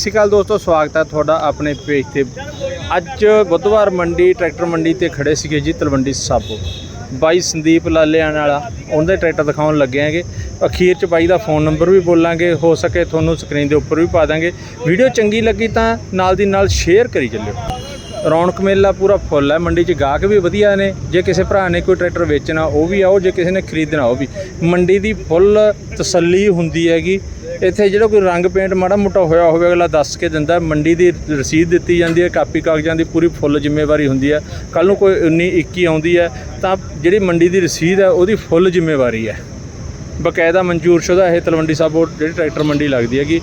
ਸਤਿ ਸ਼੍ਰੀ ਅਕਾਲ ਦੋਸਤੋ, ਸਵਾਗਤ ਹੈ ਤੁਹਾਡਾ ਆਪਣੇ ਪੇਜ ਤੇ। ਅੱਜ ਬੁੱਧਵਾਰ ਮੰਡੀ, ਟਰੈਕਟਰ ਮੰਡੀ ਤੇ ਖੜੇ ਸੀਗੇ ਜੀ ਤਲਵੰਡੀ ਸਾਬੋ। ਬਾਈ ਸੰਦੀਪ ਲਾਲਿਆਣ ਵਾਲਾ, ਉਹਦੇ ਟਰੈਕਟਰ ਦਿਖਾਉਣ ਲੱਗੇ ਆਂਗੇ ਅਖੀਰ ਚ ਬਾਈ ਦਾ ਫੋਨ ਨੰਬਰ ਵੀ ਬੋਲਾਂਗੇ, ਹੋ ਸਕੇ ਤੁਹਾਨੂੰ ਸਕਰੀਨ ਦੇ ਉੱਪਰ ਵੀ ਪਾ ਦਾਂਗੇ। ਵੀਡੀਓ ਚੰਗੀ ਲੱਗੀ ਤਾਂ ਨਾਲ ਦੀ ਨਾਲ ਸ਼ੇਅਰ ਕਰੀ ਚੱਲਿਓ। ਰੌਣਕ ਮੇਲਾ ਪੂਰਾ ਫੁੱਲ ਹੈ, ਮੰਡੀ 'ਚ ਗਾਹਕ ਵੀ ਵਧੀਆ ਨੇ, ਜੇ ਕਿਸੇ ਭਰਾ ਨੇ ਕੋਈ ਟਰੈਕਟਰ ਵੇਚਣਾ, ਉਹ ਵੀ ਆਓ, ਜੇ ਕਿਸੇ ਨੇ ਖਰੀਦਣਾ, ਉਹ ਵੀ। ਮੰਡੀ ਦੀ ਫੁੱਲ ਤਸੱਲੀ ਹੁੰਦੀ ਹੈਗੀ। ਇੱਥੇ ਜਿਹੜਾ ਕੋਈ ਰੰਗ ਪੇਂਟ ਮਾੜਾ ਮੋਟਾ ਹੋਇਆ ਹੋਵੇ, ਅਗਲਾ ਦੱਸ ਕੇ ਦਿੰਦਾ, ਮੰਡੀ ਦੀ ਰਸੀਦ ਦਿੱਤੀ ਜਾਂਦੀ ਹੈ, ਕਾਪੀ ਕਾਗਜ਼ਾਂ ਦੀ ਪੂਰੀ ਫੁੱਲ ਜ਼ਿੰਮੇਵਾਰੀ ਹੁੰਦੀ ਹੈ। ਕੱਲ ਨੂੰ ਕੋਈ 19 21 ਆਉਂਦੀ ਹੈ, ਤਾਂ ਜਿਹੜੀ ਮੰਡੀ ਦੀ ਰਸੀਦ ਹੈ, ਉਹਦੀ ਫੁੱਲ ਜ਼ਿੰਮੇਵਾਰੀ ਹੈ। ਬਕਾਇਦਾ ਮਨਜ਼ੂਰਸ਼ੁਦਾ ਇਹ ਤਲਵੰਡੀ ਸਾਬੋ ਜਿਹੜੀ ਟਰੈਕਟਰ ਮੰਡੀ ਲੱਗਦੀ ਹੈਗੀ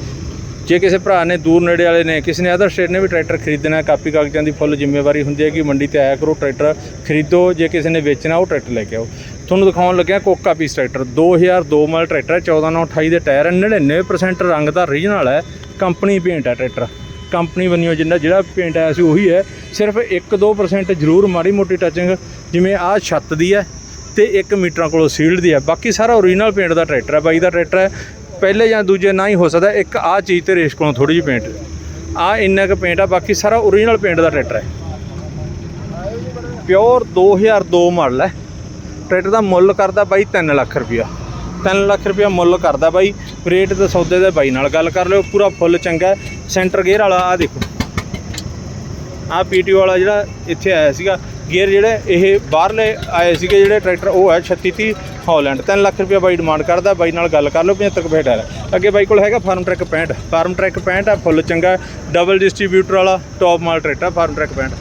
ਜੇ ਕਿਸੇ ਭਰਾ ਨੇ ਦੂਰ ਨੇੜੇ ਵਾਲੇ ਨੇ, ਕਿਸੇ ਨੇ ਅਦਰ ਸਟੇਟ ਨੇ ਵੀ ਟਰੈਕਟਰ ਖਰੀਦਣਾ, ਕਾਪੀ ਕਾਗਜ਼ਾਂ ਦੀ ਫੁੱਲ ਜ਼ਿੰਮੇਵਾਰੀ ਹੁੰਦੀ ਹੈ ਕਿ ਮੰਡੀ ਤੇ ਆਇਆ ਕਰੋ ਟਰੈਕਟਰ ਖਰੀਦੋ, ਜੇ ਕਿਸੇ ਨੇ ਵੇਚਣਾ, ਉਹ ਟਰੈਕਟਰ ਲੈ ਕੇ ਆਓ। ਤੁਹਾਨੂੰ ਦਿਖਾਉਣ ਲੱਗਿਆ ਕੋਕਾ ਪੀਸ ਟਰੈਕਟਰ 2002 ਮਾਡਲ ਟਰੈਕਟਰ ਹੈ 14928 ਦੇ ਟਾਇਰ ਹੈ 99% ਰੰਗ ਦਾ ਰੀਜਨਲ ਹੈ ਕੰਪਨੀ ਪੇਂਟ ਹੈ ਟਰੈਕਟਰ ਕੰਪਨੀ ਬੰਨਿਓ ਜਿੰਨਾ, ਜਿਹੜਾ ਪੇਂਟ ਆਇਆ ਸੀ ਉਹੀ ਹੈ, ਸਿਰਫ 1-2% ਜ਼ਰੂਰ ਮਾੜੀ ਮੋਟੀ ਟੱਚਿੰਗ ਜਿਵੇਂ ਆਹ ਛੱਤ ਦੀ ਹੈ ਤੇ 1 ਮੀਟਰਾਂ ਕੋਲੋਂ ਸੀਲਡ ਦੀ ਹੈ। ਬਾਕੀ ਸਾਰਾ ਓਰੀਜਨਲ ਪੇਂਟ ਦਾ ਟਰੈਕਟਰ ਹੈ, ਬਾਈ ਦਾ ਟਰੈਕਟਰ ਹੈ ਪਹਿਲੇ ਜਾਂ ਦੂਜੇ ਨਾ ਹੀ ਹੋ ਸਕਦਾ, ਇੱਕ ਆਹ ਚੀਜ਼ ਤੇ ਰੇਸ ਕੋਲੋਂ ਥੋੜੀ ਜਿਹੀ ਪੇਂਟ ਆ ਇੰਨਾ ਕੁ ਪੇਂਟ ਆ, ਬਾਕੀ ਸਾਰਾ ਓਰੀਜਨਲ ਪੇਂਟ ਦਾ ਟਰੈਕਟਰ ਹੈ ਪਿਓਰ 2002 ਮਾਡਲ ਹੈ ਟਰੈਕਟਰ ਦਾ ਮੁੱਲ ਕਰਦਾ ਬਾਈ 3 ਲੱਖ ਰੁਪਇਆ। 3 ਲੱਖ ਰੁਪਇਆ ਮੁੱਲ ਕਰਦਾ ਬਾਈ। ਰੇਟ ਦੇ ਸੌਦੇ ਦੇ ਬਾਈ ਨਾਲ ਗੱਲ ਕਰ ਲਿਓ, ਪੂਰਾ ਫੁੱਲ ਚੰਗਾ ਸੈਂਟਰ ਗੇਅਰ ਵਾਲਾ ਆ ਦੇਖੋ। ਆ ਪੀਟੀਓ ਵਾਲਾ ਜਿਹੜਾ ਇੱਥੇ ਆਇਆ ਸੀਗਾ ਗੇਅਰ ਜਿਹੜੇ ਇਹ ਬਾਹਰਲੇ ਆਏ ਸੀਗੇ ਜਿਹੜੇ ਟਰੈਕਟਰ, ਉਹ ਹੈ 3630 ਹਾਲੈਂਡ 3 ਲੱਖ ਰੁਪਇਆ ਬਾਈ ਡਿਮਾਂਡ ਕਰਦਾ, ਬਾਈ ਨਾਲ ਗੱਲ ਕਰ ਲਓ 75 ਕੁ ਫੇਟ ਹੈ ਅੱਗੇ ਬਾਈ ਕੋਲ ਹੈਗਾ ਫਾਰਮ ਟਰੈਕ 65 ਫਾਰਮ ਟਰੈਕ 65 ਹੈ ਫੁੱਲ ਚੰਗਾ ਡਬਲ ਡਿਸਟ੍ਰੀਬਿਊਟਰ ਵਾਲਾ ਟੌਪ ਮਾਲ ਟਰੈਕਟਰ ਫਾਰਮ ਟਰੈਕ 65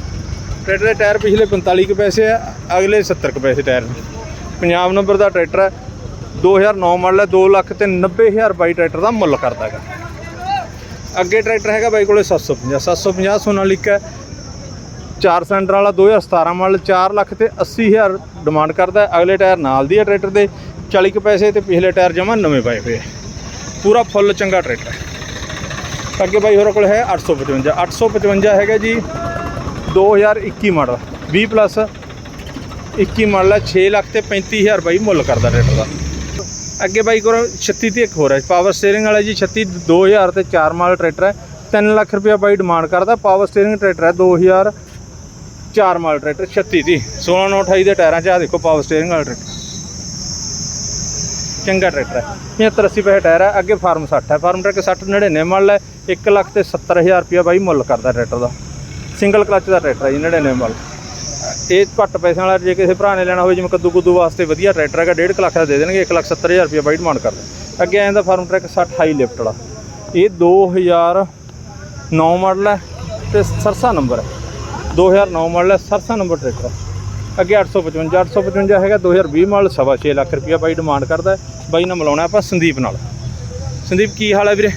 ਟਰੈਕਟਰ ਦੇ ਟਾਇਰ ਪਿਛਲੇ 45 ਕੁ ਪੈਸੇ ਆ, ਅਗਲੇ 70 ਕੁ ਪੈਸੇ ਟਾਇਰ ਨੇ। ਪੰਜਾਬ ਨੰਬਰ ਦਾ ਟਰੈਕਟਰ ਹੈ 2009 ਮਾਡਲ ਹੈ 2 ਲੱਖ ਤੇ 90000 ਬਾਈ ਟਰੈਕਟਰ ਦਾ ਮੁੱਲ ਕਰਦਾ ਹੈਗਾ। ਅੱਗੇ ਟਰੈਕਟਰ ਹੈਗਾ ਬਾਈ ਕੋਲੇ 750 750 ਸੋਨਾਲੀਕਾ ਹੈ ਚਾਰ ਸਿਲੰਡਰ ਵਾਲਾ 2017 ਮਾਡਲ 4 ਲੱਖ ਤੇ 80000 ਡਿਮਾਂਡ ਕਰਦਾ ਹੈ। ਅਗਲੇ ਟਾਇਰ ਨਾਲ ਦੀ ਹੈ ਟਰੈਕਟਰ ਦੇ। 40 ਕੁ ਪੈਸੇ ਤੇ ਪਿਛਲੇ ਟਾਇਰ ਜਮਾ ਨਵੇਂ ਪਏ ਹੋਏ ਪੂਰਾ ਫੁੱਲ ਚੰਗਾ ਟਰੈਕਟਰ ਹੈ। ਅੱਗੇ ਬਾਈ ਹੋਰ ਕੋਲ ਹੈ 855 855 ਹੈਗਾ ਜੀ 2021 ਮਾਡਲ 20 ਪਲੱਸ 21 ਮਾਡਲ ਹੈ। 6 ਲੱਖ ਤੇ 35000 ਬਾਈ ਮੁੱਲ ਕਰਦਾ ਟਰੈਕਟਰ ਦਾ। ਅੱਗੇ ਬਾਈ ਕੋਲ 36 ਤੇ ਇੱਕ ਹੋਰ ਹੈ। ਪਾਵਰ ਸਟੀਅਰਿੰਗ ਵਾਲਾ ਜੀ 36 2000 ਤੇ 4 ਮਾਡਲ ਟਰੈਕਟਰ ਹੈ। 3 ਲੱਖ ਰੁਪਇਆ ਬਾਈ ਡਿਮਾਂਡ ਕਰਦਾ। ਪਾਵਰ ਸਟੀਅਰਿੰਗ ਟਰੈਕਟਰ ਹੈ। 2000 4 ਮਾਡਲ ਟਰੈਕਟਰ 36 ਦੀ। 16928 ਦੇ ਟਾਇਰਾਂ 'ਚ ਆ ਦੇਖੋ ਪਾਵਰ ਸਟੀਅਰਿੰਗ ਵਾਲਾ ਟਰੈਕਟਰ। ਚੰਗਾ ਟਰੈਕਟਰ ਹੈ। 75 80 ਪੈਸੇ ਟਾਇਰ ਹੈ, ਅੱਗੇ ਫਾਰਮ 60 ਹੈ। ਫਾਰਮ ਟਰੈਕ 60 99 ਮਾਡਲ ਹੈ 1 ਲੱਖ ਤੇ 70000 ਰੁਪਇਆ ਬਾਈ ਮੁੱਲ ਕਰਦਾ ਟਰੈਕਟਰ ਦਾ। ਸਿੰਗਲ ਕਲੱਚ ਦਾ ਟਰੈਕਟਰ ਹੈ ਜੀ 99 ਮਾਡਲ। ਇਹ ਘੱਟ ਪੈਸਿਆਂ ਵਾਲਾ, ਜੇ ਕਿਸੇ ਭਰਾ ਨੇ ਲੈਣਾ ਹੋਵੇ, ਜਿਵੇਂ ਕੱਦੂ ਕੁੱਦੂ ਵਾਸਤੇ ਵਧੀਆ ਟਰੈਕਟਰ ਹੈਗਾ 1.5 ਲੱਖ ਦਾ ਦੇ ਦੇਣਗੇ 1 ਲੱਖ 70000 ਰੁਪਇਆ ਬਾਈ ਡਿਮਾਂਡ ਕਰਦਾ। ਅੱਗੇ ਆ ਜਾਂਦਾ ਫਾਰਮ ਟਰੈਕ 60 ਹਾਈ ਲਿਫਟ ਵਾਲਾ। ਇਹ 2009 ਮਾਡਲ ਹੈ ਤੇ ਸਰਸਾ ਨੰਬਰ ਹੈ। 2009 ਮਾਡਲ ਹੈ ਸਰਸਾ ਨੰਬਰ ਟਰੈਕਟਰ। ਅੱਗੇ 855 855 ਹੈਗਾ 2020 ਮਾਡਲ ਸਵਾ ਛੇ ਲੱਖ ਰੁਪਇਆ ਬਾਈ ਡਿਮਾਂਡ ਕਰਦਾ ਹੈ। ਬਾਈ ਨਾਲ ਮਿਲਾਉਣਾ ਆਪਾਂ ਸੰਦੀਪ ਨਾਲ। ਸੰਦੀਪ ਕੀ ਹਾਲ ਹੈ ਵੀਰੇ?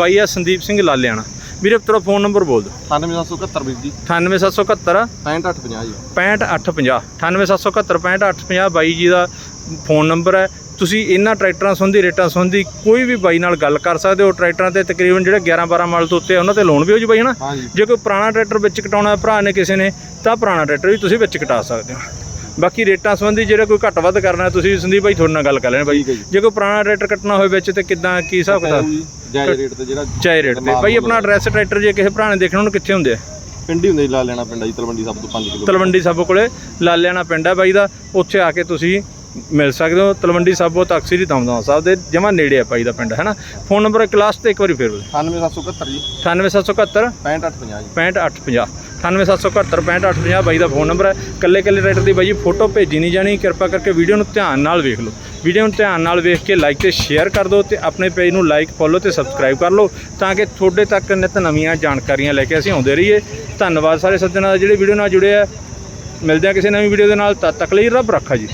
ਬਾਈ ਆ ਸੰਦੀਪ ਸਿੰਘ ਲਾਲਿਆਣਾ। ਵੀਰੇ ਤੇਰਾ ਫੋਨ ਨੰਬਰ ਬੋਲ ਦਿਓ। 9771 ਵੀਰ ਜੀ। 98771 65850 ਜੀ। 65850 98771 65850 ਬਾਈ ਜੀ ਦਾ ਫੋਨ ਨੰਬਰ ਹੈ। ਤੁਸੀਂ ਇਹਨਾਂ ਟਰੈਕਟਰਾਂ ਸੰਬੰਧੀ ਰੇਟਾਂ ਸੰਬੰਧੀ ਕੋਈ ਵੀ ਬਾਈ ਨਾਲ ਗੱਲ ਕਰ ਸਕਦੇ ਹੋ। ਟਰੈਕਟਰਾਂ ਤੇ ਤਕਰੀਬਨ ਜਿਹੜੇ 11 12 ਮਾਡਲ ਤੋਂ ਉੱਤੇ ਆ, ਉਹਨਾਂ ਤੇ ਲੋਨ ਵੀ ਹੋ ਜੂ ਬਾਈ ਹਨਾ? ਹਾਂ ਜੀ ਕੋਈ ਪੁਰਾਣਾ ਟਰੈਕਟਰ ਵਿੱਚ ਕਟਾਉਣਾ ਹੈ ਭਰਾ ਨੇ ਕਿਸੇ ਨੇ ਤਾਂ ਪੁਰਾਣਾ ਟਰੈਕਟਰ ਵੀ ਤੁਸੀਂ ਵਿੱਚ ਕਟਾ ਸਕਦੇ ਹੋ। ਬਾਕੀ ਰੇਟਾਂ ਸੰਬੰਧੀ ਜਿਹੜਾ ਕੋਈ ਘੱਟ ਵੱਧ ਕਰਨਾ ਹੈ, ਤੁਸੀਂ ਸੰਦੀਪ ਭਾਈ ਤੁਹਾਡੇ ਨਾਲ ਗੱਲ ਕਰ ਲੈਣਾ ਬਾਈ। ਠੀਕ ਹੈ ਜੀ। ਜੇ ਕੋਈ ਪੁਰਾਣਾ ਟਰੈਕਟਰ ਕੱਟਣਾ ਹੋਵੇ ਵਿੱਚ ਤੇ ਕਿੱਦਾਂ ਕੀ ਹਿਸਾਬ ਕਿਤਾਬ? ਜਾਇਜ਼ ਰੇਟ ਤੇ ਜਿਹੜਾ ਚਾਹੇ ਰੇਟ ਤੇ। ਬਾਈ ਆਪਣਾ ਐਡਰੈਸ ਟਰੈਕਟਰ ਜੇ ਕਿਸੇ ਭਰਾ ਨੇ ਦੇਖਣਾ ਉਹਨੂੰ ਕਿੱਥੇ ਹੁੰਦੇ ਆ? ਪਿੰਡੀ ਹੁੰਦੇ ਲਾ ਲੈਣਾ ਪਿੰਡ ਆ ਜੀ ਤਲਵੰਡੀ ਸਭ ਤੋਂ 5 ਕਿਲੋ ਤਲਵੰਡੀ ਸਾਬੋ ਕੋਲੇ ਲਾਲਿਆਣਾ ਪਿੰਡ ਹੈ ਬਾਈ ਦਾ। ਉੱਥੇ ਆ ਕੇ ਤੁਸੀਂ ਮਿਲ ਸਕਦੇ ਹੋ। ਤਲਵੰਡੀ ਸਾਬੋ ਤੱਕ ਸ੍ਰੀ ਦਮਦਮਾ ਸਾਹਿਬ ਦੇ ਜਮਾ ਨੇੜੇ ਆ ਬਾਈ ਦਾ ਪਿੰਡ ਹੈ ਨਾ? ਫੋਨ ਨੰਬਰ ਕਲਾਸ ਤੇ ਇੱਕ ਵਾਰੀ ਫੇਰ ਬੋਲੋ। 9771 ਜੀ। 98771 65850 ਜੀ। 65850 98771 65850 ਬਾਈ ਦਾ ਫੋਨ ਨੰਬਰ ਹੈ। ਕੱਲੇ ਕੱਲੇ ਰਾਈਡਰ ਦੀ ਬਾਈ ਜੀ ਫੋਟੋ ਭੇਜੀ ਨਹੀਂ ਜਾਣੀ। ਕਿਰਪਾ ਕਰਕੇ ਵੀਡੀਓ ਨੂੰ ਧਿਆਨ ਨਾਲ ਵੇਖ ਲਓ। ਵੀਡੀਓ ਨੂੰ ਧਿਆਨ ਨਾਲ ਵੇਖ ਕੇ ਲਾਈਕ ਤੇ ਸ਼ੇਅਰ ਕਰ ਦਿਓ ਤੇ ਆਪਣੇ ਪੇਜ ਨੂੰ ਲਾਈਕ ਫੋਲੋ ਤੇ ਸਬਸਕ੍ਰਾਈਬ ਕਰ ਲਓ ਤਾਂ ਕਿ ਤੁਹਾਡੇ ਤੱਕ ਨਿਤ ਨਵੀਆਂ ਜਾਣਕਾਰੀਆਂ ਲੈ ਕੇ ਅਸੀਂ ਆਉਂਦੇ ਰਹੀਏ। ਧੰਨਵਾਦ ਸਾਰੇ ਸੱਜਣਾਂ ਦਾ ਜਿਹੜੇ ਵੀਡੀਓ ਨਾਲ ਜੁੜੇ ਆ। ਮਿਲਦੇ ਆ ਕਿਸੇ ਨਵੀਂ ਵੀਡੀਓ ਦੇ ਨਾਲ। ਤਦ ਤੱਕ ਲਈ ਰੱਬ ਰੱਖਾ ਜੀ।